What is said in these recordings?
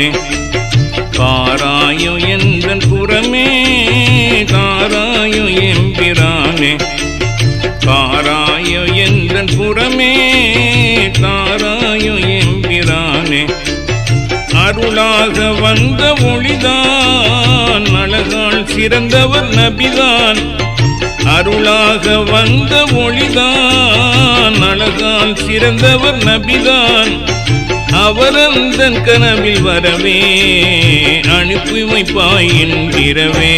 தானே பாராயோ எந்தன் புறமே தாராயோ எம்பிரானே. பாராயோ எந்தன் புறமே தாராயோ எம்பிரானே. அருளாக வந்த ஒளிதான் அழகால் சிறந்தவர் நபிதான். அருளாக வந்த ஒளிதான் அழகால் சிறந்தவர் நபிதான். அவரந்தன் கனவில் வரவே அனுப்பி வைப்பாய் என்கிறவே.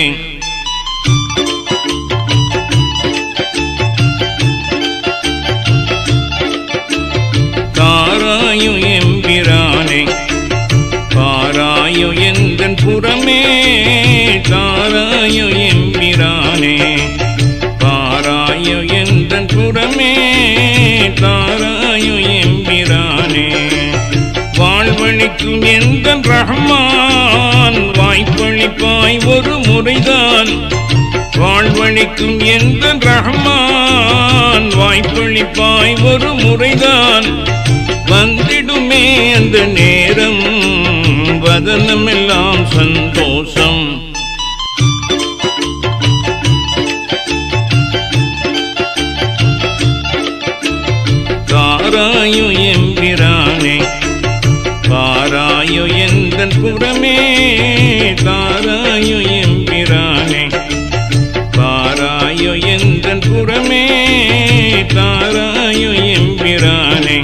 அளிக்கும் எந்த ரஹ்மான்? வாய்ப்பளிப்பாய் ஒரு முறைதான். வாழ்வழிக்கும் எந்த ரஹ்மான்? வாய்ப்பளிப்பாய் ஒரு முறைதான். வந்திடுமே அந்த நேரம் வதனமெல்லாம் தானே.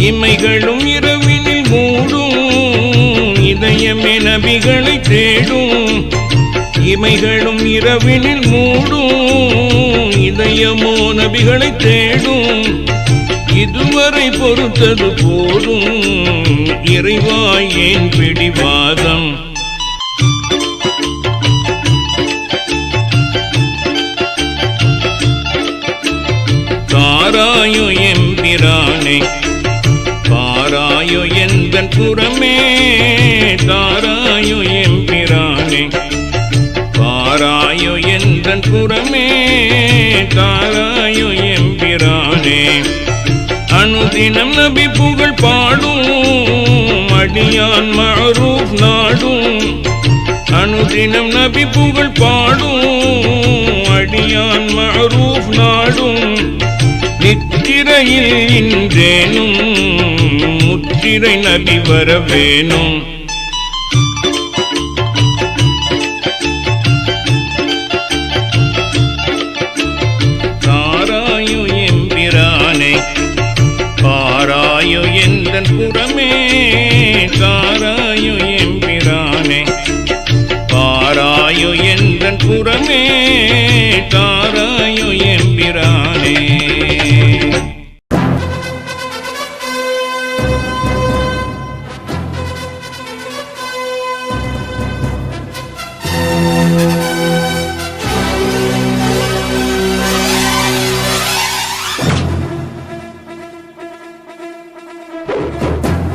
இமைகளும் இரவினில் மூடும் இதயமே நபிகளை தேடும். இமைகளும் இரவினில் மூடும் இதயமோ நபிகளை தேடும். இதுவரை பொறுத்தது போதும் இறைவாய் ஏன் பிடிவாதம்? தாராயும் பாராயோ எந்தன் புறமே தாராயோ எம்பிரானே பாராயோ எந்தன் புறமே தாராயோ எம்பிரானே அனுதினம் நபி புகழ் பாடும் அடியான் மரூப் நாடும். அனுதினம் நபி புகழ் பாடும் அடியான் மரூப் நாடும். நித்திரையில் இன்றேனும் முத்திரை நபி வர வேணும்